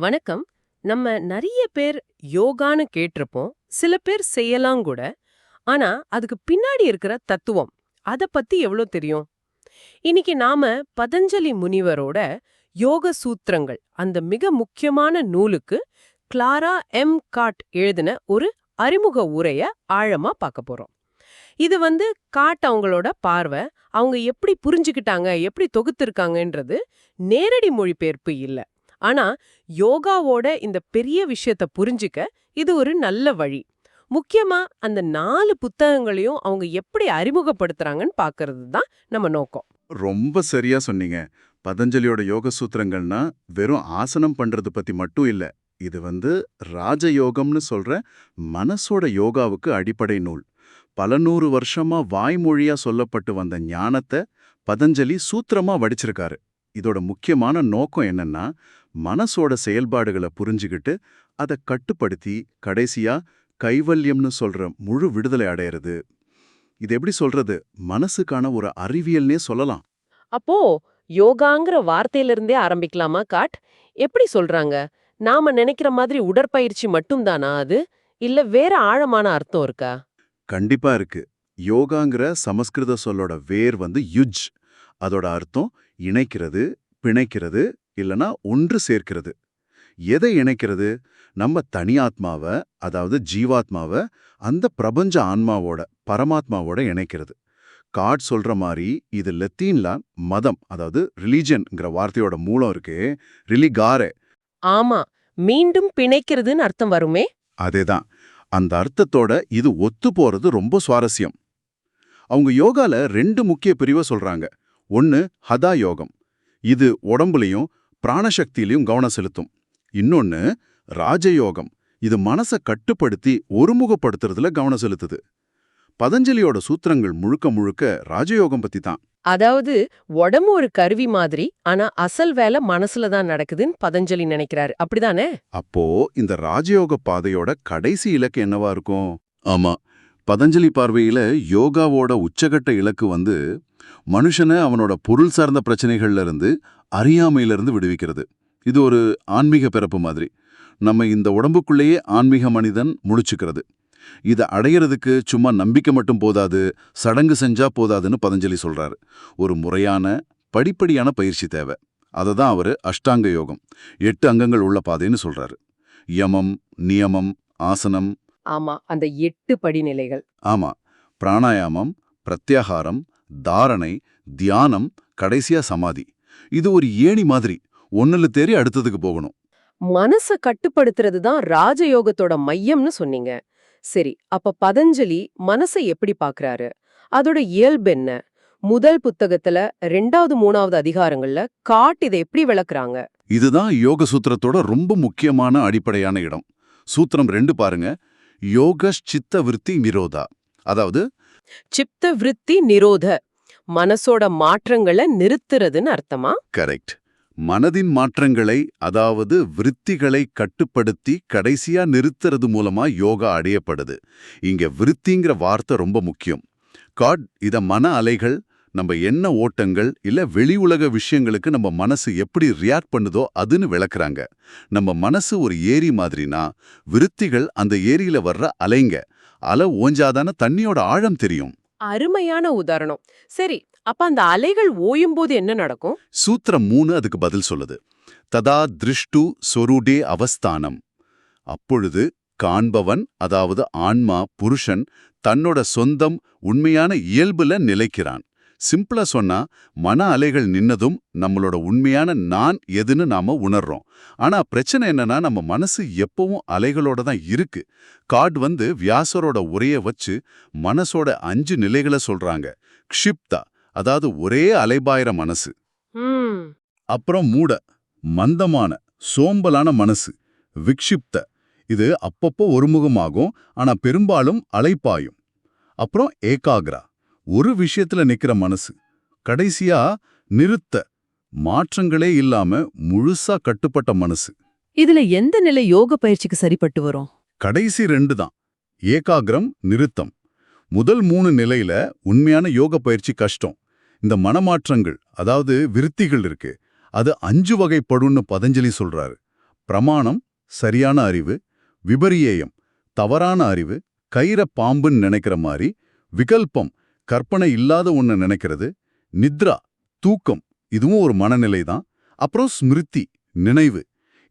வணக்கம். நம்ம நிறைய பேர் யோகான்னு கேட்டிருப்போம். சில பேர் செய்யலாம் கூட. ஆனா அதுக்கு பின்னாடி இருக்கிற தத்துவம். அத பத்தி எவ்வளோ தெரியும்? இன்னைக்கு நாம பதஞ்சலி முனிவரோட யோக சூத்திரங்கள் அந்த மிக முக்கியமான நூலுக்கு கிளாரா எம். காட் எழுதின ஒரு அறிமுக உரைய ஆழமா பார்க்க போறோம். இது வந்து காட் அவங்களோட பார்வை. அவங்க எப்படி புரிஞ்சுக்கிட்டாங்க எப்படி தொகுத்திருக்காங்கன்றது நேரடி மொழிபெயர்ப்பு இல்ல. ஆனா யோகாவோட இந்த பெரிய விஷயத்த புரிஞ்சுக்க இது ஒரு நல்ல வழி. முக்கியமா அந்த நாலு புத்தகங்களையும் அவங்க எப்படி அறிமுகப்படுத்துறாங்கன்னு பாக்குறது தான் நம்ம நோக்கம். ரொம்ப சரியா சொன்னீங்க. பதஞ்சலியோட யோக சூத்திரங்கள்னா வெறும் ஆசனம் பண்றது பத்தி மட்டும் இல்ல. இது வந்து ராஜயோகம்னு சொல்ற மனசோட யோகாவுக்கு அடிப்படை நூல். பல நூறு வருஷமா வாய்மொழியா சொல்லப்பட்டு வந்த ஞானத்தை பதஞ்சலி சூத்திரமா வடிச்சிருக்காரு. இதோட முக்கியமான நோக்கம் என்னன்னா மனசோட செயல்பாடுகளை புரிஞ்சுகிட்டு அதை கட்டுப்படுத்தி கடைசியா கைவல்யம்னு சொல்ற முழு விடுதலை அடையிறது. இது எப்படி சொல்றது? மனசுக்கான ஒரு அறிவியல்னே சொல்லலாம். அப்போ யோகாங்கிற வார்த்தையிலிருந்தே ஆரம்பிக்கலாமா காட்? எப்படி சொல்றாங்க? நாம நினைக்கிற மாதிரி உடற்பயிற்சி மட்டும்தானா அது? இல்ல வேற ஆழமான அர்த்தம் இருக்கா? கண்டிப்பா இருக்கு. யோகாங்கிற சமஸ்கிருத சொல்லோட வேர் வந்து யுஜ். அதோட அர்த்தம் இணைக்கிறது பிணைக்கிறது இல்லனா ஒன்று சேர்க்கிறது. எதை இணைக்கிறது? நம்ம தனியாத்மாவை அதாவது ஜீவாத்மாவை அந்த பிரபஞ்ச ஆன்மாவோட பரமாத்மாவோட இணைக்கிறது. காட் சொல்ற மாதிரி இது லத்தீன்ல மதம் அதாவது ரிலீஜன்ங்கிற வார்த்தையோட மூலம் இருக்கு ரிலிகாரே. ஆமா மீண்டும் பிணைக்கிறதுன்னு அர்த்தம் வருமே? அதேதான். அந்த அர்த்தத்தோட இது ஒத்து போறது ரொம்ப சுவாரஸ்யம். அவங்க யோகால ரெண்டு முக்கிய பிரிவை சொல்றாங்க. ஒன்னு ஹதா யோகம். இது உடம்புலயும் பிராணசக்தியிலையும் கவனம் செலுத்தும். இன்னொன்னு ராஜயோகம். இது மனசை கட்டுப்படுத்தி ஒருமுகப்படுத்துறதுல கவனம் செலுத்துது. பதஞ்சலியோட சூத்திரங்கள் முழுக்க முழுக்க ராஜயோகம் பத்தி தான். அதாவது உடம்பு ஒரு கருவி மாதிரி ஆனா அசல் வேலை மனசுல தான் நடக்குதுன்னு பதஞ்சலி நினைக்கிறாரு. அப்படிதானே? அப்போ இந்த ராஜயோக பாதையோட கடைசி இலக்கு என்னவா இருக்கும்? ஆமா. பதஞ்சலி பார்வையில யோகாவோட உச்சகட்ட இலக்கு வந்து மனுஷனை அவனோட பொருள் சார்ந்த பிரச்சனைகள்ல இருந்து அறியாமையில இருந்து விடுவிக்கிறது. இது ஒரு ஆன்மீக பிறப்பு மாதிரி. நம்ம இந்த உடம்புக்குள்ளேயே ஆன்மீக மனிதன் முழிச்சுக்கிறது. இதை அடையிறதுக்கு சும்மா நம்பிக்கை மட்டும் போதாது சடங்கு செஞ்சா போதாதுன்னு பதஞ்சலி சொல்றாரு. ஒரு முறையான படிப்படியான பயிற்சி தேவை. அதை தான் அவர் அஷ்டாங்க யோகம் எட்டு அங்கங்கள் உள்ள பாதைன்னு சொல்றாரு. யமம் நியமம் ஆசனம். ஆமா அந்த எட்டு படிநிலைகள். ஆமா பிராணாயாமம் பிரத்யாகாரம் தாரணை தியானம் கடைசியா சமாதி. இது ஒரு ஏணி மாதிரி. ஒன்னுல தேறி அடுத்ததுக்கு போகணும். மனச கட்டுப்படுத்துறது தான் ராஜயோகத்தோட மையம்னு சொன்னீங்க. சரி அப்ப பதஞ்சலி மனசை எப்படி பாக்குறாரு? அதோட இயல்பு என்ன? முதல் புத்தகத்துல ரெண்டாவது மூணாவது அதிகாரங்கள்ல காட் இதை எப்படி விளக்குறாங்க? இதுதான் யோக சூத்திரத்தோட ரொம்ப முக்கியமான அடிப்படையான இடம். சூத்திரம் ரெண்டு பாருங்க. யோக சித்த விருத்தி நிரோதா அதாவது சிப்த விருத்தி நிரோத. மனசோட மாற்றங்களை நிறுத்துறதுன்னு அர்த்தமா? கரெக்ட். மனதின் மாற்றங்களை அதாவது விருத்திகளை கட்டுப்படுத்தி கடைசியா நிறுத்துறது மூலமா யோகா அடையப்படுது. இங்க விருத்திங்கிற வார்த்தை ரொம்ப முக்கியம். காட் இத மன அலைகள் நம்ம என்ன ஓட்டங்கள் இல்ல வெளி உலக விஷயங்களுக்கு நம்ம மனசு எப்படி ரியாக்ட் பண்ணுதோ அதுன்னு விளக்குறாங்க. நம்ம மனசு ஒரு ஏரி மாதிரினா விருத்திகள் அந்த ஏரியில வர்ற அலைங்க அலை ஓஞ்சாதான தண்ணியோட ஆழம் தெரியும். அருமையான உதாரணம். சரி அப்ப அந்த அலைகள் ஓயும் போது என்ன நடக்கும்? சூத்திரம் மூணு அதுக்கு பதில் சொல்லுது. ததா திருஷ்டு சொருடே அவஸ்தானம். அப்பொழுது காண்பவன் அதாவது ஆன்மா புருஷன் தன்னோட சொந்தம் உண்மையான இயல்புல நிலைக்கிறான். சிம்பிளா சொன்னா மன அலைகள் நின்னதும் நம்மளோட உண்மையான நான் எதுன்னு நாம உணர்றோம். ஆனா பிரச்சனை என்னன்னா நம்ம மனசு எப்பவும் அலைகளோட தான் இருக்கு. காட் வந்து வியாசரோட உரைய வச்சு மனசோட அஞ்சு நிலைகளை சொல்றாங்க. க்ஷிப்தா அதாவது ஒரே அலைபாயிர மனசு. அப்புறம் மூட மந்தமான சோம்பலான மனசு. விக்ஷிப்த இது அப்பப்போ ஒருமுகமாகும் ஆனா பெரும்பாலும் அலைப்பாயும். அப்புறம் ஏகாகிரா. ஒரு விஷயத்துல நிக்கிற மனசு. கடைசியா நிறுத்த மாற்றங்களே இல்லாம முழுசா கட்டுப்பட்ட மனசு. இதுல எந்த நிலை யோக பயிற்சிக்கு சரிப்பட்டு வரும்? கடைசி ரெண்டு தான். ஏகாகிரம் நிறுத்தம். முதல் மூணு நிலையில உண்மையான யோக பயிற்சி கஷ்டம். இந்த மனமாற்றங்கள் அதாவது விருத்திகள் இருக்கு. அது அஞ்சு வகைப்படும்னு பதஞ்சலி சொல்றாரு. பிரமாணம் சரியான அறிவு விபரியேயம் தவறான அறிவு கயிற பாம்புன்னு நினைக்கிற மாதிரி விகல்பம் கற்பனை இல்லாத ஒண்ணு நினைக்கிறது. நித்ரா தூக்கம் இதுவும் ஒரு மனநிலை தான் அப்புறம் ஸ்மிருதி நினைவு.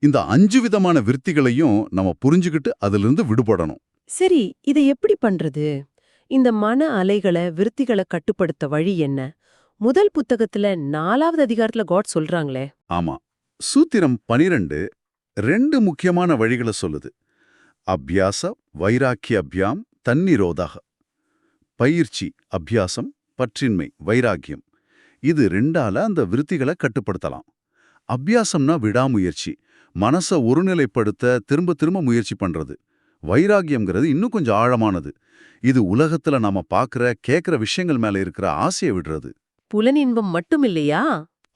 இந்த அஞ்சு விதமான விருத்திகளையும் நம்ம புரிஞ்சுக்கிட்டு அதிலிருந்து விடுபடணும். சரி இதை எப்படி பண்றது? இந்த மன அலைகளை விருத்திகளை கட்டுப்படுத்த வழி என்ன? முதல் புத்தகத்துல நாலாவது அதிகாரத்துல காட் சொல்றாங்களே. ஆமா. சூத்திரம் பனிரெண்டு ரெண்டு முக்கியமான வழிகளை சொல்லுது. அபியாச வைராக்கிய அபியாம் தன்னிரோதாக. பயிற்சி அபியாசம் பற்றின்மை வைராக்கியம். இது ரெண்டால அந்த விருத்திகளை கட்டுப்படுத்தலாம். அபியாசம்னா விடாமுயற்சி. மனச ஒருநிலைப்படுத்த திரும்ப திரும்ப முயற்சி பண்றது. வைராக்கியம்ங்கிறது இன்னும் கொஞ்சம் ஆழமானது. இது உலகத்துல நாம பார்க்கற கேட்கிற விஷயங்கள் மேல இருக்கிற ஆசையை விடுறது. புலனின்பம் மட்டும் இல்லையா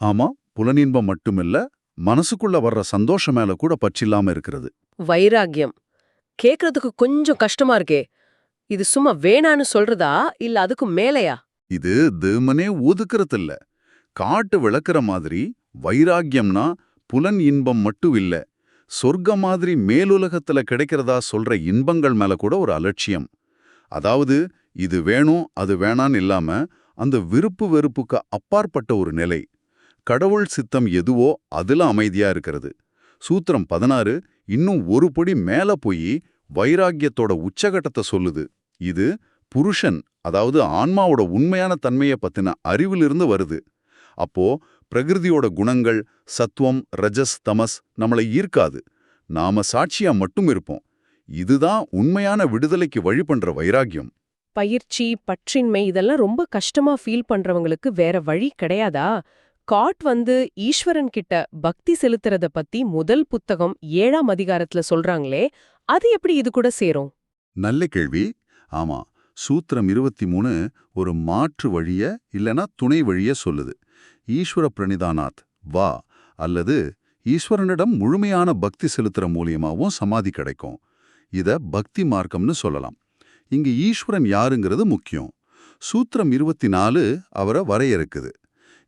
ஆமா புலனின்பம் மட்டுமில்ல மனசுக்குள்ள வர்ற சந்தோஷம் மேல கூட பற்றில்லாம இருக்கிறது. வைராகியம் கேக்குறதுக்கு கொஞ்சம் கஷ்டமா இருக்கே. இது சும்மா வேணான்னு சொல்றதா இல்ல அதுக்கு மேலையா? இது தேமனே ஒதுக்குறது இல்ல காட்டு விளக்குற மாதிரி வைராக்கியம்னா புலன் இன்பம் மட்டும் இல்ல சொர்க்க மாதிரி மேலுலகத்துல கிடைக்கிறதா சொல்ற இன்பங்கள் மேல கூட ஒரு அலட்சியம். அதாவது இது வேணும் அது வேணான்னு இல்லாம அந்த விருப்பு வெறுப்புக்கு அப்பாற்பட்ட ஒரு நிலை. கடவுள் சித்தம் எதுவோ அதுல அமைதியா இருக்கிறது. சூத்திரம் பதினாறு இன்னும் ஒரு படி மேல போய் வைராக்கியத்தோட உச்சகட்டத்தை சொல்லுது. இது புருஷன் அதாவது ஆன்மாவோட உண்மையான தன்மையை பத்தின அறிவிலிருந்து வருது. அப்போ பிரகிருதியோட குணங்கள் சத்துவம் ரஜஸ் தமஸ் நம்மளை ஈர்க்காது. நாம சாட்சியா மட்டும் இருப்போம். இதுதான் உண்மையான விடுதலைக்கு வழி பண்ற வைராக்கியம். பயிற்சி பற்றின்மை இதெல்லாம் ரொம்ப கஷ்டமா ஃபீல் பண்றவங்களுக்கு வேற வழி கிடையாதா? காட் வந்து ஈஸ்வரன் கிட்ட பக்தி செலுத்துறத பத்தி முதல் புத்தகம் ஏழாம் அதிகாரத்துல சொல்றாங்களே அது எப்படி இது கூட சேரும்? நல்ல கேள்வி. ஆமா சூத்திரம் இருபத்தி மூணு ஒரு மாற்று வழிய இல்லனா துணை வழிய சொல்லுது. ஈஸ்வர பிரணிதானாத் வா அல்லது ஈஸ்வரனிடம் முழுமையான பக்தி செலுத்துற மூலியமாவும் சமாதி கிடைக்கும். இத பக்தி மார்க்கம்னு சொல்லலாம். இங்க ஈஸ்வரன் யாருங்கிறது முக்கியம். சூத்திரம் இருபத்தி நாலு அவரை வரையறுக்குது.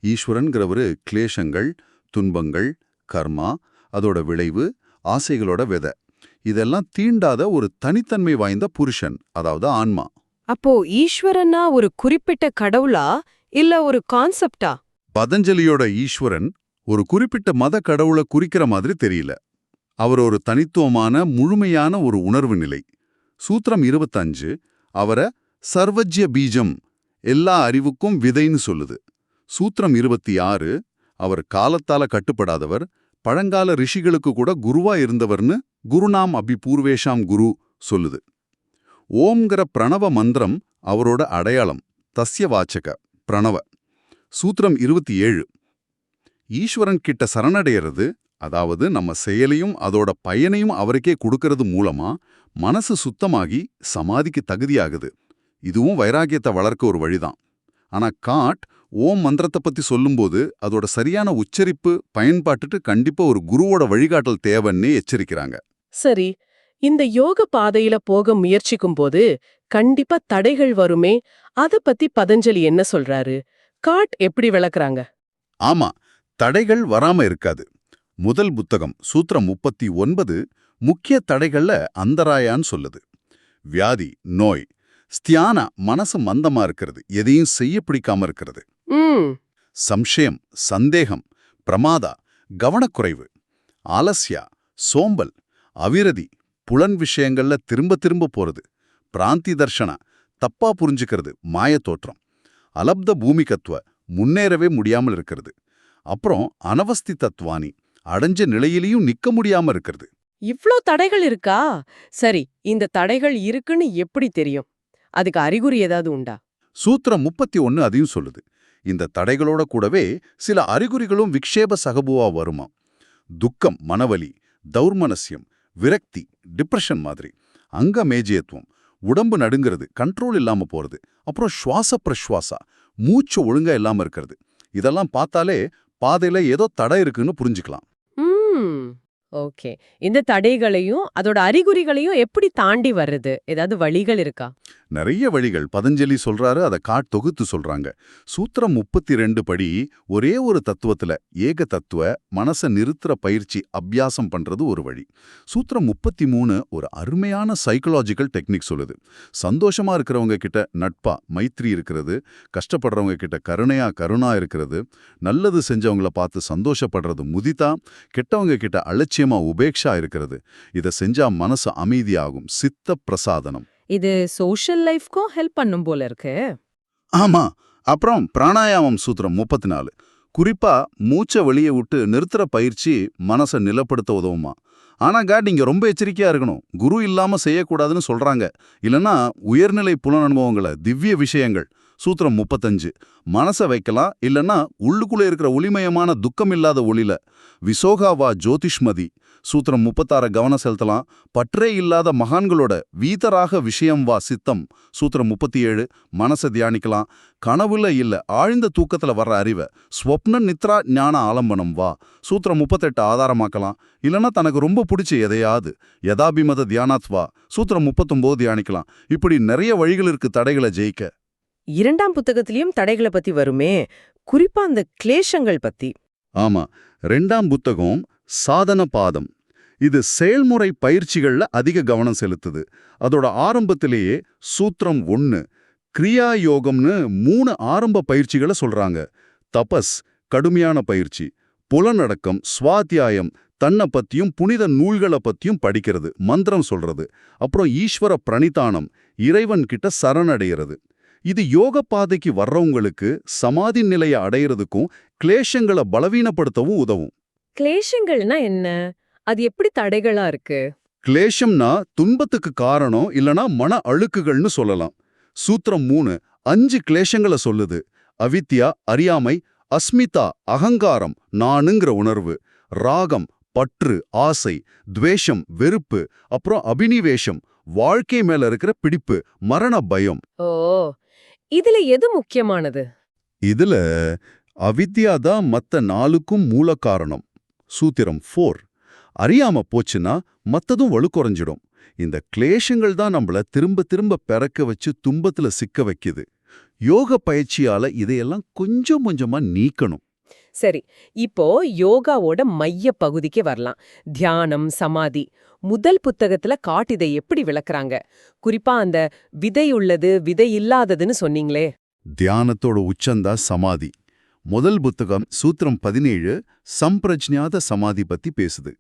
ஈஸ்வரன்கிறவரு கிளேஷங்கள் துன்பங்கள் கர்மா அதோட விளைவு ஆசைகளோட விதை. இதெல்லாம் தீண்டாத ஒரு தனித்தன்மை வாய்ந்த புருஷன் அதாவது ஆன்மா. அப்போ ஈஸ்வரன்னா ஒரு குறிப்பிட்ட கடவுளா இல்ல ஒரு கான்செப்டா? பதஞ்சலியோட ஈஸ்வரன் ஒரு குறிப்பிட்ட மத கடவுளை குறிக்கிற மாதிரி தெரியல. அவர் ஒரு தனித்துவமான முழுமையான ஒரு உணர்வு நிலை. சூத்திரம் இருபத்தஞ்சு அவரை சர்வஜ்ய பீஜம் எல்லா அறிவுக்கும் விதைன்னு சொல்லுது. சூத்திரம் இருபத்தி ஆறு அவர் காலத்தால கட்டுப்படாதவர் பழங்கால ரிஷிகளுக்கு கூட குருவா இருந்தவர்னு குருநாம் அபிபூர்வேஷாம் குரு சொல்லுது. ஓம்ங்கிற பிரணவ மந்திரம் அவரோட அடையாளம் தஸ்ய வாச்சக பிரணவ. சூத்திரம் இருபத்தி ஏழு. ஈஸ்வரன் கிட்ட சரணடைகிறது அதாவது நம்ம செயலையும் அதோட பயனையும் அவருக்கே கொடுக்கறது மூலமா மனசு சுத்தமாகி சமாதிக்கு தகுதியாகுது. இதுவும் வைராகியத்தை வளர்க்க ஒரு வழிதான். ஆனா காட் ஓம் மந்திரத்தை பத்தி சொல்லும்போது அதோட சரியான உச்சரிப்பு பயன்பாட்டுட்டு கண்டிப்பா ஒரு குருவோட வழிகாட்டல் தேவைன்னே எச்சரிக்கிறாங்க. சரி இந்த யோக பாதையில போக முயற்சிக்கும் போது கண்டிப்பா தடைகள் வருமே? அத பத்தி பதஞ்சலி என்ன சொல்றாரு? காட் எப்படி விளக்குறாங்க? ஆமா தடைகள் வராம இருக்காது. முதல் புத்தகம் சூத்திரம் முப்பத்தி ஒன்பது முக்கிய தடைகள்ல அந்தராயான்னு சொல்லுது. வியாதி நோய் ஸ்தியானா மனசு மந்தமா இருக்கிறது. எதையும் செய்ய பிடிக்காம இருக்கிறது. சம்சயம் சந்தேகம் பிரமாதா கவனக்குறைவு ஆலஸ்யா சோம்பல் அவிரதி புலன் விஷயங்கள்ல திரும்ப திரும்ப போறது பிராந்தி தர்ஷனா தப்பா புரிஞ்சுக்கிறது மாயத்தோற்றம் அலப்த பூமிகத்துவ முன்னேறவே முடியாமல் இருக்கிறது. அப்புறம் அனவஸ்தி தத்வானி அடைஞ்ச நிலையிலையும் நிக்க முடியாம இருக்கிறது. இவ்ளோ தடைகள் இருக்கா? சரி இந்த தடைகள் இருக்குன்னு எப்படி தெரியும்? அதுக்கு அறிகுறி ஏதாவது உண்டா? சூத்திரம் முப்பத்தி ஒன்னு அதையும் சொல்லுது. இந்த தடைகளோட கூடவே சில அறிகுறிகளும் விக்ஷேப சகபுவா வருமா துக்கம் மனவலி தௌர்மனஸ்யம் விரக்தி டிப்ரெஷன் மாதிரி. அங்க மேஜியத்துவம். உடம்பு நடுங்கிறது கண்ட்ரோல் இல்லாம போறது. அப்புறம் சுவாச பிரஸ்வாசா மூச்சு ஒழுங்கா இல்லாம இருக்கிறது. இதெல்லாம் பார்த்தாலே பாதையில ஏதோ தடை இருக்குன்னு புரிஞ்சுக்கலாம். ஓகே. இந்த தடைகளையும் அதோட அறிகுறிகளையும் எப்படி தாண்டி வர்றது ஏதாவது வழிகள் இருக்கா? நிறைய வழிகள். பதஞ்சலி சொல்றாரு அதை காட் தொகுத்து சொல்றாங்க. சூத்திரம் முப்பத்தி ரெண்டு படி ஒரே ஒரு தத்துவத்துல ஏக தத்துவ மனச நிறுத்துற பயிற்சி அபியாசம் பண்றது ஒரு வழி. சூத்திரம் முப்பத்தி மூணு ஒரு அருமையான சைக்கலாஜிக்கல் டெக்னிக் சொல்லுது. சந்தோஷமா இருக்கிறவங்க கிட்ட நட்பா மைத்ரி இருக்கிறது. கஷ்டப்படுறவங்க கிட்ட கருணையா கருணா இருக்கிறது. நல்லது செஞ்சவங்கள பார்த்து சந்தோஷப்படுறது முதிதா. கெட்டவங்க கிட்ட அலட்சியமா உபேக்ஷா இருக்கிறது. இதை செஞ்சா மனசு அமைதியாகும். சித்த பிரசாதனம் இது சோஷியல் லைஃப்க்கும் ஹெல்ப் பண்ணும் போல இருக்கு. ஆமா. அப்புறம் பிராணாயாமம் சூத்திரம் முப்பத்தி நாலு குறிப்பா மூச்சை வெளியே விட்டு நிறுத்துற பயிற்சி மனசை நிலப்படுத்த உதவுமா? ஆனா காட் இங்க ரொம்ப எச்சரிக்கையா இருக்கணும். குரு இல்லாம செய்யக்கூடாதுன்னு சொல்றாங்க. இல்லனா உயர்நிலை புலனனுபவங்களை திவ்ய விஷயங்கள் சூத்திரம் முப்பத்தஞ்சு. மனசை வைக்கலாம் இல்லனா உள்ளுக்குள்ள இருக்கிற ஒளிமயமான துக்கம் இல்லாத ஒளில விசோகாவா ஜோதிஷ்மதி சூத்திரம் முப்பத்தாற கவனம் செலுத்தலாம். பற்றே இல்லாத மகான்களோட வீதராக விஷயம் வா சித்தம். சூத்திரம் முப்பத்தி ஏழு மனசை தியானிக்கலாம். கனவுல இல்ல ஆழ்ந்த தூக்கத்துல வர்ற அறிவை. ஸ்வப்ன நித்ரா ஞான ஆலம்பனம் வா. சூத்திரம் முப்பத்தெட்டு ஆதாரமாக்கலாம். இல்லனா தனக்கு ரொம்ப பிடிச்ச எதையாவது. யதாபிமத தியானாத் வா. சூத்திரம் முப்பத்தொம்போது தியானிக்கலாம். இப்படி நிறைய வழிகள் இருக்கு தடைகளை ஜெயிக்க. இரண்டாம் புத்தகத்திலயும் தடைகளை பத்தி வருமே. குறிப்பா அந்த கிளேஷங்கள் பத்தி. ஆமா. ரெண்டாம் புத்தகம் சாதன பாதம் இது செயல்முறை பயிற்சிகள்ல அதிக கவனம் செலுத்துது. அதோட ஆரம்பத்திலேயே சூத்திரம் ஒன்னு கிரியா யோகம்னு மூணு ஆரம்ப பயிற்சிகளை சொல்றாங்க. தபஸ் கடுமையான பயிற்சி புலனடக்கம் சுவாத்தியாயம் தன்னை பத்தியும் புனித நூல்களை பத்தியும் படிக்கிறது மந்திரம் சொல்றது. அப்புறம் ஈஸ்வர பிரணிதானம் இறைவன் கிட்ட சரணடைகிறது இது யோக பாதைக்கு வர்றவங்களுக்கு சமாதி நிலையை அடையிறதுக்கும் கிளேஷங்களை பலவீனப்படுத்தவும் உதவும். கிளேஷங்கள்னா என்ன? அது எப்படி தடைகளா இருக்கு? கிளேஷம்னா துன்பத்துக்கு காரணம் இல்லனா மன அழுக்குகள்னு சொல்லலாம். சூத்திரம் மூணு அஞ்சு கிளேஷங்களை சொல்லுது. அவித்யா அறியாமை அஸ்மிதா அகங்காரம் நானுங்கிற உணர்வு. ராகம் பற்று ஆசை துவேஷம் வெறுப்பு அப்புறம் அபினிவேஷம் வாழ்க்கை மேல இருக்கிற பிடிப்பு மரண பயம். ஓ இதுல எது முக்கியமானது? இதுல அவித்யா தான் மத்த நாலுக்கும் மூல காரணம். சூத்திரம் ஃபோர் அறியாம போச்சுன்னா மத்ததும் வலுக்குறைஞ்சிடும் இந்த கிளேஷங்கள் தான் நம்மள திரும்ப திரும்ப பிறக்க வச்சு துன்பத்துல சிக்க வைக்குது. யோக பயிற்சியால இதையெல்லாம் கொஞ்சம் கொஞ்சமா நீக்கணும். சரி இப்போ யோகாவோட மைய பகுதிக்கு வரலாம். தியானம் சமாதி. முதல் புத்தகத்துல காட் இதை எப்படி விளக்குறாங்க? குறிப்பா அந்த விதை உள்ளது விதை இல்லாததுன்னு சொன்னீங்களே. தியானத்தோட உச்சந்தா சமாதி. முதல் புத்தகம் சூத்திரம் பதினேழு சம்பிரஜ்ஞாத சமாதி பத்தி பேசுது.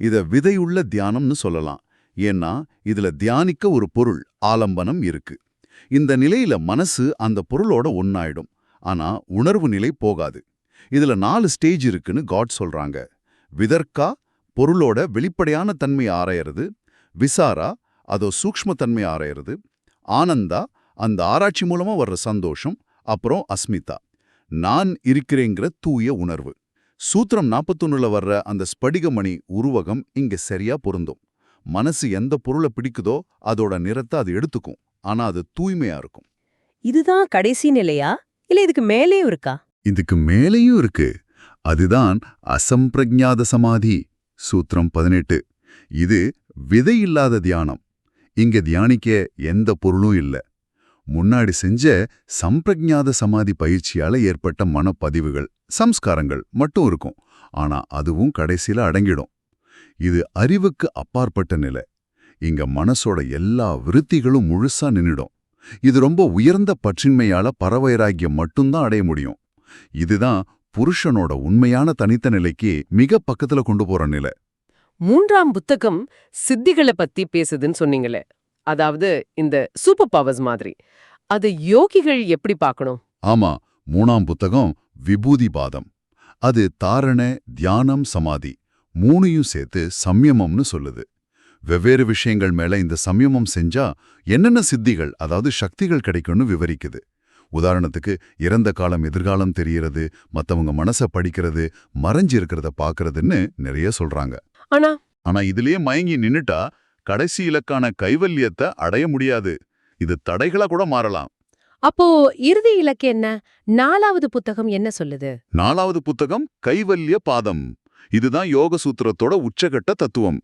இத விதையுள்ள தியானம்னு சொல்லலாம். ஏன்னா இதுல தியானிக்க ஒரு பொருள் ஆலம்பனம் இருக்கு. இந்த நிலையில மனசு அந்த பொருளோட ஒன்னாயிடும் ஆனா உணர்வு நிலை போகாது. இதுல நாலு ஸ்டேஜ் இருக்குன்னு காட் சொல்றாங்க. விதர்க்கா பொருளோட வெளிப்படையான தன்மை ஆராயறது. விசாரா அதோ சூக்ஷ்ம தன்மை ஆராயறது. ஆனந்தா அந்த ஆராய்ச்சி மூலமா வர்ற சந்தோஷம். அப்புறம் அஸ்மிதா. நான் இருக்கிறேங்கிற தூய உணர்வு. சூத்திரம் நாற்பத்தொன்னுல வர்ற அந்த ஸ்படிகமணி உருவகம் இங்க சரியா பொருந்தும். மனசு எந்த பொருளை பிடிக்குதோ அதோட நிறத்தை அது எடுத்துக்கும். ஆனா அது தூய்மையா இருக்கும். இதுதான் கடைசி நிலையா? இல்ல இதுக்கு மேலேயும் இருக்கா? இதுக்கு மேலேயும் இருக்கு. அதுதான் அசம்பிரஜாத சமாதி. சூத்திரம் பதினெட்டு. இது விதையில்லாத தியானம். இங்க தியானிக்க எந்த பொருளும் இல்ல. முன்னாடி செஞ்ச சம்பிரஜாத சமாதி பயிற்சியால ஏற்பட்ட மனப்பதிவுகள் சம்ஸ்காரங்கள் மட்டும் இருக்கும். ஆனா அதுவும் கடைசியில அடங்கிடும். இது அறிவுக்கு அப்பாற்பட்ட நிலை. இங்க மனசோட எல்லா விருத்திகளும் முழுசா நின்னுடும். இது ரொம்ப உயர்ந்த பற்றின்மையால பறவைராகியம் மட்டும்தான் அடைய முடியும். இதுதான் புருஷனோட உண்மையான தனித்த நிலைக்கு மிக பக்கத்துல கொண்டு போற நிலை. மூன்றாம் புத்தகம் சித்திகளை பத்தி பேசுதுன்னு சொன்னீங்களே. அதாவது இந்த சூப்பர் பவர்ஸ் மாதிரி. அது யோகிகள் எப்படி பார்க்கணும்? ஆமா மூணாம் புத்தகம் விபூதி பாதம். அது தாரண தியானம் சமாதி மூணையும் சேர்த்து சம்யமம்னு சொல்லுது. வெவ்வேறு விஷயங்கள் மேல இந்த சம்யமம் செஞ்சா என்னென்ன சித்திகள் அதாவது சக்திகள் கிடைக்கும்னு விவரிக்குது. உதாரணத்துக்கு இறந்த காலம் எதிர்காலம் தெரியறது மத்தவங்க மனச படிக்கிறது மறைஞ்சு இருக்கிறத பாக்குறதுன்னு நிறைய சொல்றாங்க. ஆனா? ஆனா இதுலயே மயங்கி நின்னுட்டா கடைசி இலக்கான கைவல்யத்தை அடைய முடியாது. இது தடைகளா கூட மாறலாம். அப்போ இறுதி இலக்கு என்ன? நாலாவது புத்தகம் என்ன சொல்லுது? நாலாவது புத்தகம் கைவல்ய பாதம். இதுதான் யோக சூத்திரத்தோட உச்சகட்ட தத்துவம்.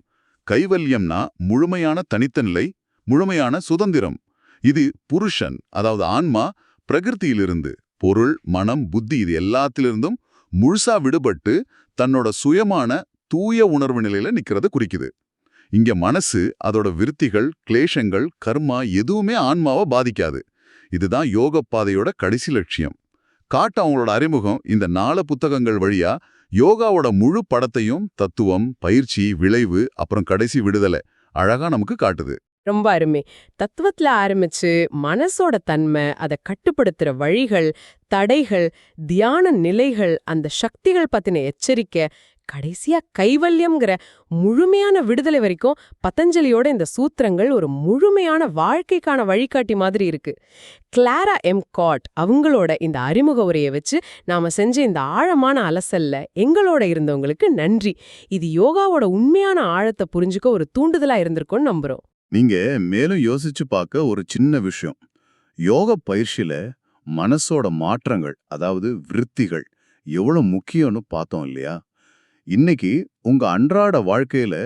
கைவல்யம்னா முழுமையான தனித்த நிலை முழுமையான சுதந்திரம். இது புருஷன் அதாவது ஆன்மா பிரகிருதியிலிருந்து பொருள் மனம் புத்தி இது எல்லாத்திலிருந்தும் முழுசா விடுபட்டு தன்னோட சுயமான தூய உணர்வு நிலையில நிக்கிறது குறிக்குது. இங்க மனசு அதோட விருத்திகள் கிளேஷங்கள் கர்மா எதுவுமே ஆன்மாவை பாதிக்காது. இதுதான் யோக பாதையோட கடைசி லட்சியம். காட்ட அவங்களோட அறிமுகம் இந்த நாலு புத்தகங்கள் வழியா யோகாவோட முழு படத்தையும் தத்துவம் பயிற்சி விளைவு அப்புறம் கடைசி விடுதலை அழகா நமக்கு காட்டுது. ரொம்ப அருமை. தத்துவத்துல ஆரம்பிச்சு மனசோட தன்மை அதை கட்டுப்படுத்துற வழிகள் தடைகள் தியான நிலைகள் அந்த சக்திகள் பத்தின எச்சரிக்கை கடைசியா கைவல்யம்ங்கிற முழுமையான விடுதலை வரைக்கும் பதஞ்சலியோட இந்த சூத்திரங்கள் ஒரு முழுமையான வாழ்க்கைக்கான வழிகாட்டி மாதிரி இருக்கு. கிளாரா எம் காட் அவங்களோட இந்த அறிமுக உரையை வச்சு நாம செஞ்ச இந்த ஆழமான அலசல்ல எங்களோட இருந்தவங்களுக்கு நன்றி. இது யோகாவோட உண்மையான ஆழத்தை புரிஞ்சுக்க ஒரு தூண்டுதலா இருந்திருக்கும்னு நம்புறோம். நீங்க மேலும் யோசிச்சு பார்க்க ஒரு சின்ன விஷயம். யோக பயிற்சியில மனசோட மாற்றங்கள் அதாவது விருத்திகள் எவ்வளவு முக்கியம்னு பார்த்தோம் இல்லையா? இன்னைக்கு உங்க அன்றாட வாழ்க்கையில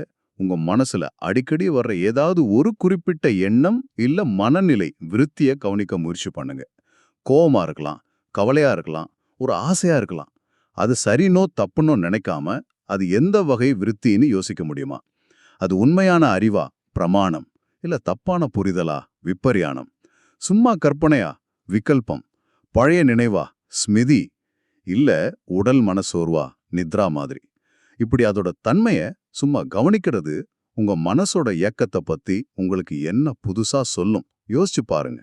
உங்க மனசுல அடிக்கடி வர்ற ஏதாவது ஒரு குறிப்பிட்ட எண்ணம் இல்ல மனநிலை விருத்திய கவனிக்க முயற்சி பண்ணுங்க. கோபமா இருக்கலாம் கவலையா இருக்கலாம் ஒரு ஆசையா இருக்கலாம். அது சரினோ தப்புனோ நினைக்காம அது எந்த வகை விருத்தின்னு யோசிக்க முடியுமா? அது உண்மையான அறிவா பிரமாணம் இல்ல தப்பான புரிதலா விப்பரியானம் சும்மா கற்பனையா விகல்பம் பழைய நினைவா ஸ்மிதி இல்ல உடல் மனசோர்வா நித்ரா மாதிரி? இப்படி அதோட தன்மைய சும்மா கவனிக்கிறது உங்க மனசோட இயக்கத்தை பத்தி உங்களுக்கு என்ன புதுசா சொல்லும்? யோசிச்சு பாருங்க.